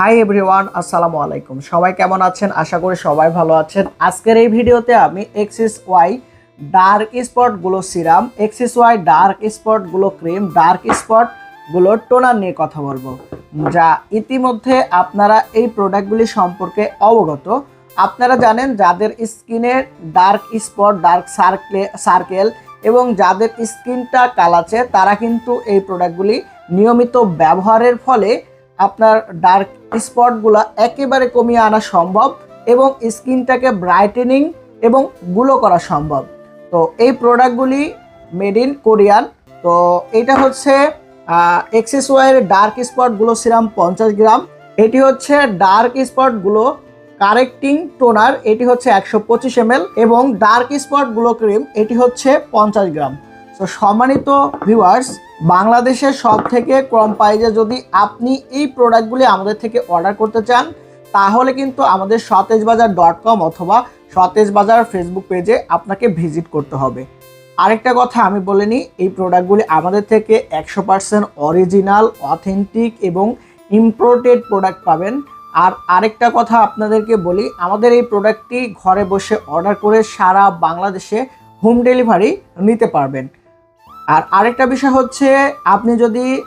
Hi everyone আসসালামু আলাইকুম। সবাই কেমন আছেন? আশা করি সবাই ভালো আছেন। আজকের এই ভিডিওতে আমি এক্সিস ওয়াই ডার্ক স্পটগুলো সিরাম এক্সিস ওয়াই ডার্ক স্পটগুলো ক্রিম ডার্ক স্পট টোনার নিয়ে কথা বলব, যা ইতিমধ্যে আপনারা এই প্রোডাক্টগুলি সম্পর্কে অবগত। আপনারা জানেন যাদের স্কিনে dark spot dark circle circle এবং যাদের স্কিনটা কালাচ্ছে তারা কিন্তু এই প্রোডাক্টগুলি নিয়মিত ব্যবহারের ফলে আপনার ডার্ক স্পটগুলো একেবারে কমিয়ে আনা সম্ভব এবং স্কিনটাকে ব্রাইটেনিং এবংগুলো করা সম্ভব। তো এই প্রোডাক্টগুলি মেড ইন কোরিয়ান তো এটা হচ্ছে এক্সেস ওয়াইয়ের ডার্ক স্পটগুলো সিরাম পঞ্চাশ গ্রাম। এটি হচ্ছে ডার্ক স্পটগুলো কারেক্টিং টোনার এটি হচ্ছে একশো পঁচিশ এম এবং ডার্ক স্পট স্পটগুলো ক্রিম এটি হচ্ছে পঞ্চাশ গ্রাম। তো সম্মানিত ভিউয়ার্স বাংলাদেশের সব থেকে কম প্রাইজে যদি আপনি এই প্রোডাক্টগুলি আমাদের থেকে অর্ডার করতে চান, তাহলে কিন্তু আমাদের সতেজ বাজার ডট কম অথবা সতেজ বাজার ফেসবুক পেজে আপনাকে ভিজিট করতে হবে। আরেকটা কথা আমি বলে নিই, এই প্রোডাক্টগুলি আমাদের থেকে একশো পার্সেন্ট অরিজিনাল অথেন্টিক এবং ইম্পোর্টেড প্রোডাক্ট পাবেন। আর আরেকটা কথা আপনাদেরকে বলি, আমাদের এই প্রোডাক্টটি ঘরে বসে অর্ডার করে সারা বাংলাদেশে হোম ডেলিভারি নিতে পারবেন। আর আরেকটা বিষয় হচ্ছে, আপনি যদি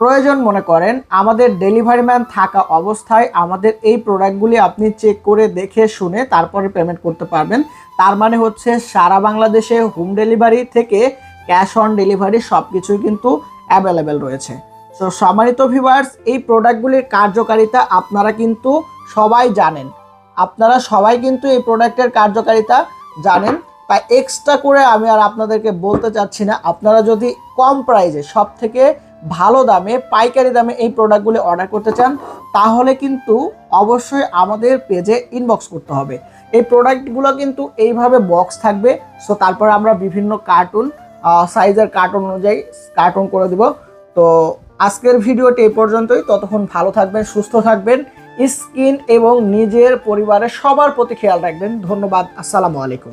প্রয়োজন মনে করেন, আমাদের ডেলিভারি ম্যান থাকা অবস্থায় আমাদের এই প্রোডাক্টগুলি আপনি চেক করে দেখে শুনে তারপরে পেমেন্ট করতে পারবেন। তার মানে হচ্ছে, সারা বাংলাদেশে হোম ডেলিভারি থেকে ক্যাশ অন ডেলিভারি সব কিছুই কিন্তু অ্যাভেলেবেল রয়েছে। সো সম্মানিত ভিউয়ার্স এই প্রোডাক্টগুলির কার্যকারিতা আপনারা কিন্তু সবাই জানেন। আপনারা সবাই কিন্তু এই প্রোডাক্টের কার্যকারিতা জানেন। তাই এক্সট্রা করে আমি আর আপনাদেরকে বলতে চাচ্ছি না। আপনারা যদি কম প্রাইজে সব থেকে ভালো দামে, পাইকারি দামে এই প্রোডাক্টগুলি অর্ডার করতে চান, তাহলে কিন্তু অবশ্যই আমাদের পেজে ইনবক্স করতে হবে। এই প্রোডাক্টগুলো কিন্তু এইভাবে বক্স থাকবে। সো তারপর আমরা বিভিন্ন কার্টুন সাইজের কার্টুন অনুযায়ী কার্টুন করে দেব। তো, আজকের ভিডিওটি এই পর্যন্তই। ততক্ষণ ভালো থাকবেন, সুস্থ থাকবেন। স্কিন এবং নিজের পরিবারের সবার প্রতি খেয়াল রাখবেন। ধন্যবাদ। আসসালামু আলাইকুম।